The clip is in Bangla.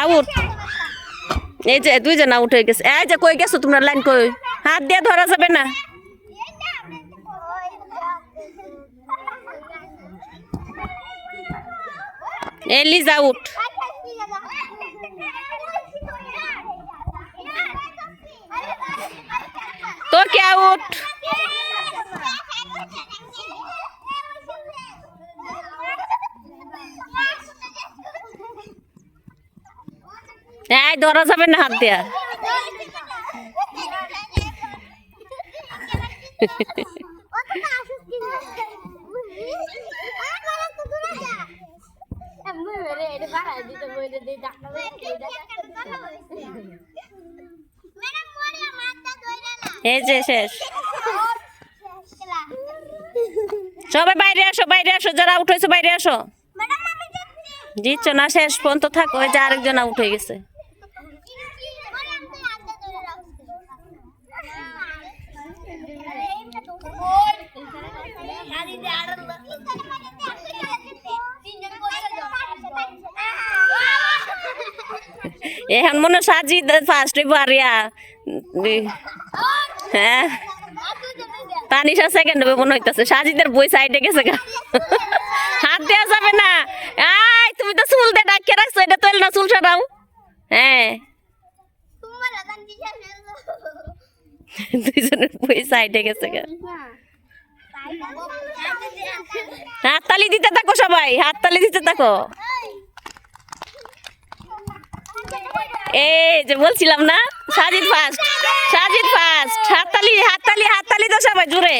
আউট এই যে দুইজন আউট হয়ে গেছে। এই যে, কই গেছো তোমরা? লাইন কই? হাত দিয়ে ধরা যাবে না? এলিজ আউট তো কে আউট? এই ধরা যাবে না হাত দিয়া। এই যে শেষ। সবাই বাইরে আসো বাইরে আসো যারা উঠেছো বাইরে আসো। জিতছ না শেষ পর্যন্ত থাকো ওই যে আরেকজন আউট হয়ে গেছে। এখন মনে সাজি ফার্স্ট বাড়িয়া। হ্যাঁ। তানিশা সেকেন্ড হবে মনে হইতাছে। সাজিদের বই সাইডে গেছে গা। হাত দেওয়া যাবে না। আই তুমি তো চুল দিয়ে ডাকিয়ে রাখছো, এটা তোল না চুল সরাও। হ্যাঁ। দুইজনের বই সাইডে গেছে গা। হাততালি দিতে থাকো সবাই, হাততালি দিতে থাকো। এই যে বলছিলাম না সাজিদ ফার্স্ট সাজিদ ফার্স্ট হাততালি হাততালি হাততালি তো সবাই জুড়ে